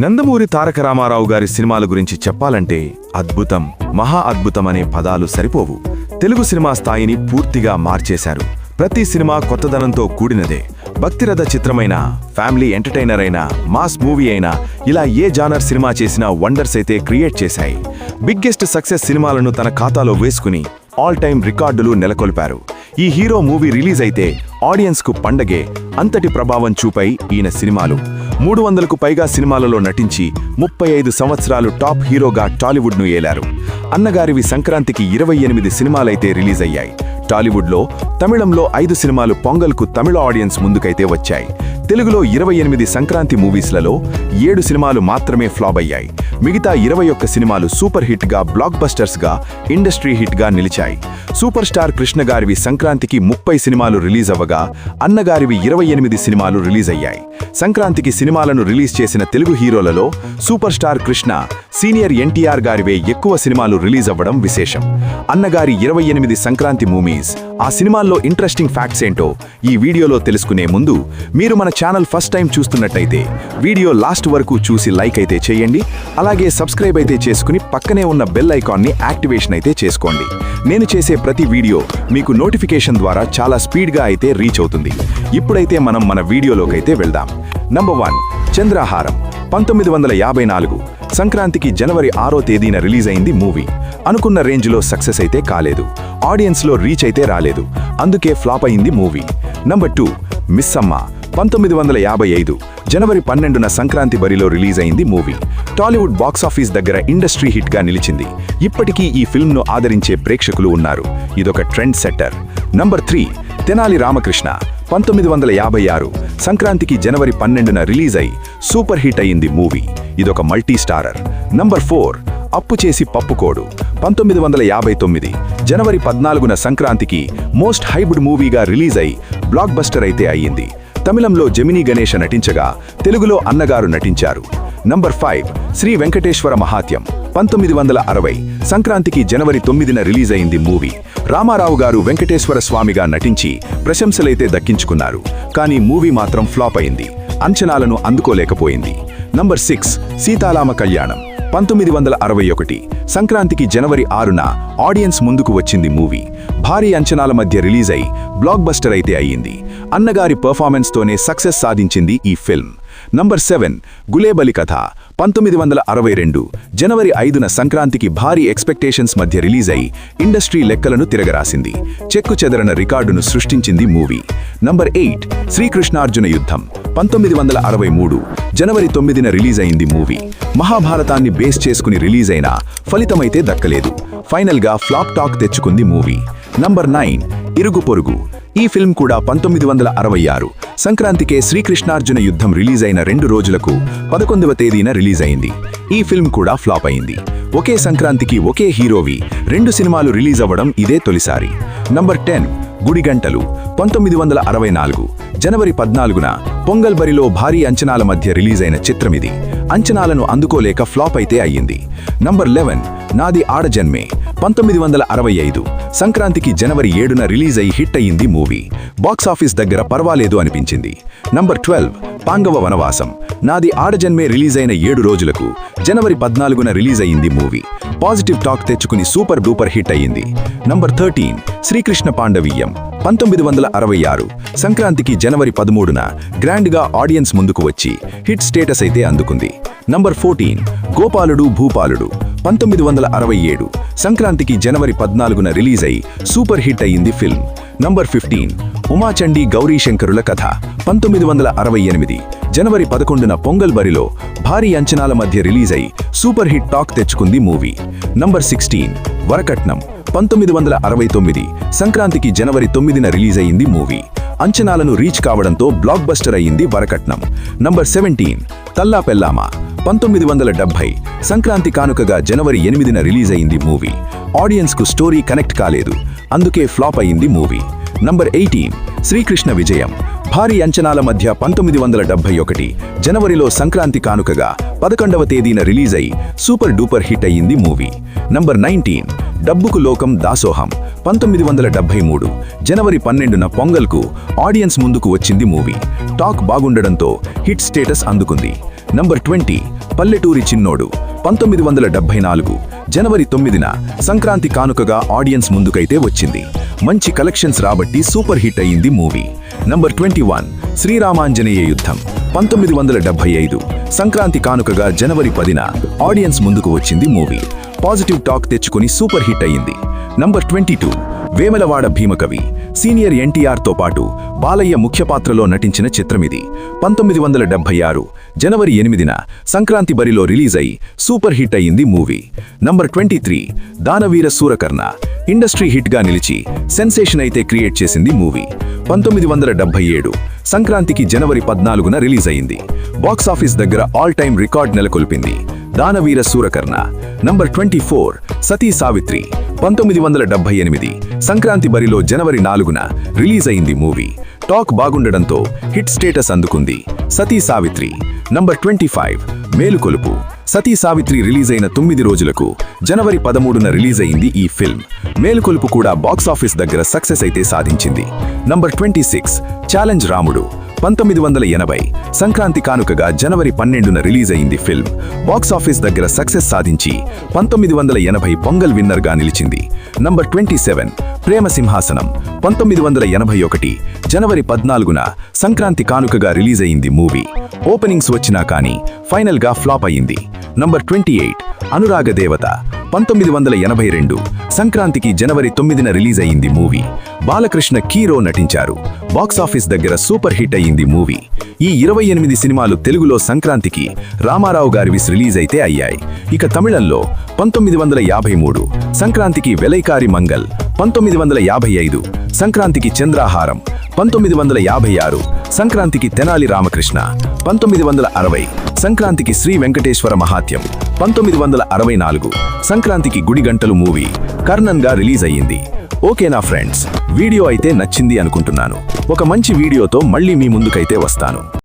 నందమూరి తారక రామారావు గారి సినిమాల గురించి చెప్పాలంటే అద్భుతం మహా అద్భుతం అనే పదాలు సరిపోవు. తెలుగు సినిమా స్థాయిని పూర్తిగా మార్చేశారు. ప్రతి సినిమా కొత్తదనంతో కూడినదే. భక్తిరథ చిత్రమైన ఫ్యామిలీ ఎంటర్టైనర్ అయినా మాస్ మూవీ అయినా ఇలా ఏ జానర్ సినిమా చేసినా వండర్స్ అయితే క్రియేట్ చేశాయి. బిగ్గెస్ట్ సక్సెస్ సినిమాలను తన ఖాతాలో వేసుకుని ఆల్ టైమ్ రికార్డులు నెలకొల్పారు. ఈ హీరో మూవీ రిలీజ్ అయితే ఆడియన్స్కు పండగే అంతటి ప్రభావం చూపై ఈయన సినిమాలు. మూడు వందలకు పైగా సినిమాలలో నటించి ముప్పై ఐదు సంవత్సరాలు టాప్ హీరోగా టాలీవుడ్ను ఏలారు. అన్నగారివి సంక్రాంతికి ఇరవై ఎనిమిది సినిమాలైతే రిలీజ్ అయ్యాయి టాలీవుడ్లో తమిళంలో ఐదు సినిమాలు పొంగల్కు తమిళ ఆడియన్స్ ముందుకైతే వచ్చాయి. తెలుగులో ఇరవై ఎనిమిది సంక్రాంతి మూవీస్లలో ఏడు సినిమాలు మాత్రమే ఫ్లాప్ అయ్యాయి. మిగతా ఇరవై ఒక్క సినిమాలు సూపర్ హిట్గా బ్లాక్ బస్టర్స్గా ఇండస్ట్రీ హిట్గా నిలిచాయి. సూపర్ స్టార్ కృష్ణ గారివి సంక్రాంతికి ముప్పై సినిమాలు రిలీజ్ అవ్వగా అన్నగారివి ఇరవై ఎనిమిది సినిమాలు రిలీజ్ అయ్యాయి. సంక్రాంతికి సినిమాలను రిలీజ్ చేసిన Telugu హీరోలలో super star Krishna senior NTR గారివే ఎక్కువ సినిమాలు రిలీజ్ అవ్వడం విశేషం. అన్నగారి ఇరవై ఎనిమిది సంక్రాంతి మూవీస్ ఆ సినిమాల్లో ఇంట్రెస్టింగ్ ఫ్యాక్ట్స్ ఏంటో ఈ వీడియోలో తెలుసుకునే ముందు మీరు మన ఛానల్ ఫస్ట్ టైం చూస్తున్నట్టయితే వీడియో లాస్ట్ వరకు చూసి లైక్ అయితే చేయండి అలాగే సబ్స్క్రైబ్ అయితే చేసుకుని పక్కనే ఉన్న బెల్ ఐకాన్ని యాక్టివేషన్ అయితే చేసుకోండి. నేను చేసే ప్రతి వీడియో మీకు నోటిఫికేషన్ ద్వారా చాలా స్పీడ్గా అయితే రీచ్ అవుతుంది. ఇప్పుడైతే మనం మన వీడియోలోకైతే వెళ్దాం. నంబర్ వన్ చంద్రాహారం పంతొమ్మిది వందల యాభై నాలుగు సంక్రాంతికి జనవరి ఆరో తేదీన రిలీజ్ అయింది మూవీ. అనుకున్న రేంజ్లో సక్సెస్ అయితే కాలేదు. ఆడియన్స్లో రీచ్ అయితే రాలేదు. అందుకే ఫ్లాప్ అయింది మూవీ. నంబర్ టూ మిస్ పంతొమ్మిది వందల యాభై ఐదు జనవరి పన్నెండున సంక్రాంతి బరిలో రిలీజ్ అయింది మూవీ. టాలీవుడ్ బాక్సాఫీస్ దగ్గర ఇండస్ట్రీ హిట్గా నిలిచింది. ఇప్పటికీ ఈ ఫిల్మ్ను ఆదరించే ప్రేక్షకులు ఉన్నారు. ఇదొక trend setter. Number three Tenali Ramakrishna పంతొమ్మిది వందల యాభై ఆరు సంక్రాంతికి జనవరి పన్నెండున రిలీజ్ అయి సూపర్ హిట్ అయింది మూవీ. ఇదొక multi starrer number four Appu Chesi Pappukudu పంతొమ్మిది వందల యాభై తొమ్మిది జనవరి పద్నాలుగున సంక్రాంతికి మోస్ట్ హైబ్డ్ మూవీగా రిలీజ్ అయి బ్లాక్ బస్టర్ అయితే అయ్యింది. తమిళంలో జమినీ గణేష నటించగా తెలుగులో అన్నగారు నటించారు. నంబర్ ఫైవ్ శ్రీ వెంకటేశ్వర మహాత్యం పంతొమ్మిది వందల అరవై సంక్రాంతికి జనవరి తొమ్మిదిన రిలీజ్ అయింది మూవీ. రామారావు గారు వెంకటేశ్వర స్వామిగా నటించి ప్రశంసలైతే దక్కించుకున్నారు. కానీ మూవీ మాత్రం ఫ్లాప్ అయింది. అంచనాలను అందుకోలేకపోయింది. నంబర్ సిక్స్ సీతారామ కళ్యాణం పంతొమ్మిది వందల అరవై ఒకటి సంక్రాంతికి జనవరి ఆరున ఆడియన్స్ ముందుకు వచ్చింది మూవీ. భారీ అంచనాల మధ్య రిలీజ్ అయి బ్లాక్ బస్టర్ అయితే అయ్యింది. అన్నగారి పర్ఫార్మెన్స్తోనే సక్సెస్ సాధించింది ఈ ఫిల్మ్ నంబర్ సెవెన్ గులేబలి కథ. పంతొమ్మిది వందల అరవై రెండు జనవరి ఐదున సంక్రాంతికి భారీ ఎక్స్పెక్టేషన్స్ మధ్య రిలీజ్ అయి ఇండస్ట్రీ లెక్కలను తిరగరాసింది. చెక్కు చెదరన రికార్డును సృష్టించింది మూవీ. నంబర్ ఎయిట్ శ్రీకృష్ణార్జున యుద్ధం. పంతొమ్మిది వందల అరవై మూడు జనవరి తొమ్మిదిన రిలీజ్ అయింది మూవీ. మహాభారతాన్ని బేస్ చేసుకుని రిలీజ్ అయినా ఫలితమైతే దక్కలేదు. ఫైనల్గా ఫ్లాప్ టాక్ తెచ్చుకుంది movie. Number nine Irugu Porugu. ఈ ఫిల్మ్ కూడా పంతొమ్మిది వందల అరవై ఆరు. సంక్రాంతికే శ్రీకృష్ణార్జున యుద్ధం రిలీజ్ అయిన రెండు రోజులకు పదకొండవ తేదీన రిలీజ్ అయింది. ఈ ఫిల్మ్ కూడా ఫ్లాప్ అయింది. ఒకే సంక్రాంతికి ఒకే హీరోవి రెండు సినిమాలు రిలీజ్ అవ్వడం ఇదే తొలిసారి. నంబర్ టెన్ గుడిగంటలు పంతొమ్మిది వందల అరవై నాలుగు జనవరి పద్నాలుగున పొంగల్ బరిలో భారీ అంచనాల మధ్య రిలీజ్ అయిన చిత్రమిది అంచనాలను అందుకోలేక ఫ్లాప్ అయితే అయ్యింది. నంబర్ లెవెన్ నాది ఆడజన్మే పంతొమ్మిది వందల అరవై ఐదు సంక్రాంతికి జనవరి ఏడున రిలీజ్ అయి హిట్ అయ్యింది మూవీ బాక్సాఫీస్ దగ్గర పర్వాలేదు అనిపించింది. నంబర్ ట్వెల్వ్ పాంగవ వనవాసం. నాది ఆడజన్మే రిలీజ్ అయిన ఏడు రోజులకు జనవరి పద్నాలుగున రిలీజ్ అయ్యింది మూవీ. పాజిటివ్ టాక్ తెచ్చుకుని సూపర్ డూపర్ హిట్ అయ్యింది నంబర్ థర్టీన్ శ్రీకృష్ణ పాండవీయం. పంతొమ్మిది వందల అరవై ఆరు సంక్రాంతికి జనవరి పదమూడున గ్రాండ్గా ఆడియన్స్ ముందుకు వచ్చి హిట్ స్టేటస్ అయితే అందుకుంది. నంబర్ ఫోర్టీన్ గోపాలుడు భూపాలుడు పంతొమ్మిది వందల అరవై ఏడు సంక్రాంతికి జనవరి పద్నాలుగున రిలీజ్ అయి సూపర్ హిట్ అయ్యింది film. Number fifteen Umachandi Gowrishankarula Katha పంతొమ్మిది వందల అరవై ఎనిమిది జనవరి పదకొండున పొంగల్ బరిలో భారీ అంచనాల మధ్య రిలీజ్ అయి సూపర్ హిట్ టాక్ తెచ్చుకుంది మూవీ. నంబర్ సిక్స్టీన్ వరకట్నం పంతొమ్మిది వందల అరవై తొమ్మిది సంక్రాంతికి జనవరి తొమ్మిదిన రిలీజ్ అయింది మూవీ. అంచనాలను రీచ్ కావడంతో బ్లాక్ బస్టర్ అయింది వరకట్నం. Number seventeen Talla Pellama. పంతొమ్మిది వందల డెబ్బై సంక్రాంతి కానుకగా జనవరి ఎనిమిదిన రిలీజ్ అయింది మూవీ. ఆడియన్స్కు స్టోరీ కనెక్ట్ కాలేదు. అందుకే ఫ్లాప్ అయింది మూవీ. నంబర్ ఎయిటీన్ శ్రీకృష్ణ విజయం. భారీ అంచనాల మధ్య పంతొమ్మిది వందల డెబ్బై ఒకటి జనవరిలో సంక్రాంతి కానుకగా పదకొండవ తేదీన రిలీజ్ అయి సూపర్ డూపర్ హిట్ అయ్యింది movie. Number nineteen Dabbuku Lokam Dasoham పంతొమ్మిది వందల డెబ్బై మూడు జనవరి పన్నెండున పొంగల్కు ఆడియన్స్ ముందుకు వచ్చింది మూవీ. టాక్ బాగుండడంతో హిట్ స్టేటస్ అందుకుంది. నంబర్ ట్వంటీ పల్లెటూరి చిన్నోడు పంతొమ్మిది వందల డెబ్బై నాలుగు జనవరి తొమ్మిదిన సంక్రాంతి కానుకగా ఆడియన్స్ ముందుకైతే వచ్చింది. మంచి కలెక్షన్స్ రాబట్టి సూపర్ హిట్ అయ్యింది movie. Number twenty one Sriramanjaneya Yuddham. పంతొమ్మిది వందల డెబ్బై ఐదు సంక్రాంతి కానుకగా జనవరి పదిన ఆడియన్స్ ముందుకు వచ్చింది మూవీ. పాజిటివ్ టాక్ తెచ్చుకుని సూపర్ హిట్ అయ్యింది. Number twenty two Vemulawada Bheemakavi senior ఎన్టీఆర్తో పాటు బాలయ్య ముఖ్య పాత్రలో నటించిన చిత్రమిది. పంతొమ్మిది వందల డెబ్బై ఆరు జనవరి ఎనిమిదిన సంక్రాంతి బరిలో రిలీజ్ అయి సూపర్ హిట్ అయింది movie. Number twenty three Daanaveera Soorakarna industry హిట్గా నిలిచి సెన్సేషన్ అయితే క్రియేట్ చేసింది మూవీ. పంతొమ్మిది వందల డెబ్బై ఏడు సంక్రాంతికి జనవరి పద్నాలుగున రిలీజ్ అయింది బాక్స్ ఆఫీస్ దగ్గర all time record నెలకొల్పింది Daanaveera Soorakarna. Number twenty four Sati Savitri పంతొమ్మిది వందల డెబ్బై ఎనిమిది సంక్రాంతి బరిలో జనవరి నాలుగున రిలీజ్ అయింది మూవీ. టాక్ బాగుండడంతో హిట్ స్టేటస్ అందుకుంది Sati Savitri. Number twenty five Melukolupu. Sati Savitri release అయిన తొమ్మిది రోజులకు జనవరి పదమూడున రిలీజ్ అయింది ఈ ఫిల్మ్. మేలుకొలుపు కూడా బాక్స్ ఆఫీస్ దగ్గర సక్సెస్ అయితే సాధించింది. నంబర్ ట్వంటీ సిక్స్ ఛాలెంజ్ రాముడు. పంతొమ్మిది వందల ఎనభై సంక్రాంతి కానుకగా జనవరి పన్నెండున రిలీజ్ అయింది ఫిల్మ్. బాక్స్ ఆఫీస్ దగ్గర సక్సెస్ సాధించి పంతొమ్మిది వందల ఎనభై పొంగల్ విన్నర్గా నిలిచింది. నంబర్ ట్వంటీ సెవెన్ ప్రేమ సింహాసనం. పంతొమ్మిది వందల ఎనభై ఒకటి జనవరి పద్నాలుగున సంక్రాంతి కానుకగా రిలీజ్ అయింది మూవీ. ఓపెనింగ్స్ వచ్చినా కానీ ఫైనల్గా ఫ్లాప్ అయింది నంబర్ ట్వంటీ ఎయిట్ అనురాగ దేవత. పంతొమ్మిది వందల ఎనభై రెండు సంక్రాంతికి జనవరి తొమ్మిదిన రిలీజ్ అయింది మూవీ. బాలకృష్ణ కీరో నటించారు. బాక్స్ ఆఫీస్ దగ్గర సూపర్ హిట్ అయ్యింది మూవీ. ఈ ఇరవై ఎనిమిది సినిమాలు తెలుగులో సంక్రాంతికి రామారావు గారివిస్ రిలీజ్ అయితే అయ్యాయి. ఇక తమిళంలో పంతొమ్మిది వందల యాభై మూడు సంక్రాంతికి వెలైకారి మంగల్ పంతొమ్మిది వందల యాభై ఐదు సంక్రాంతికి చంద్రాహారం పంతొమ్మిది వందల యాభై ఆరు సంక్రాంతికి తెనాలి రామకృష్ణ పంతొమ్మిది వందల అరవై సంక్రాంతికి శ్రీ వెంకటేశ్వర మహాత్యం పంతొమ్మిది వందల అరవై నాలుగు సంక్రాంతికి గుడి గంటలు మూవీ కర్ణన్గా రిలీజ్ అయ్యింది. ఓకేనా ఫ్రెండ్స్? వీడియో అయితే నచ్చింది అనుకుంటున్నాను. ఒక మంచి వీడియోతో మళ్ళీ మీ ముందుకైతే వస్తాను.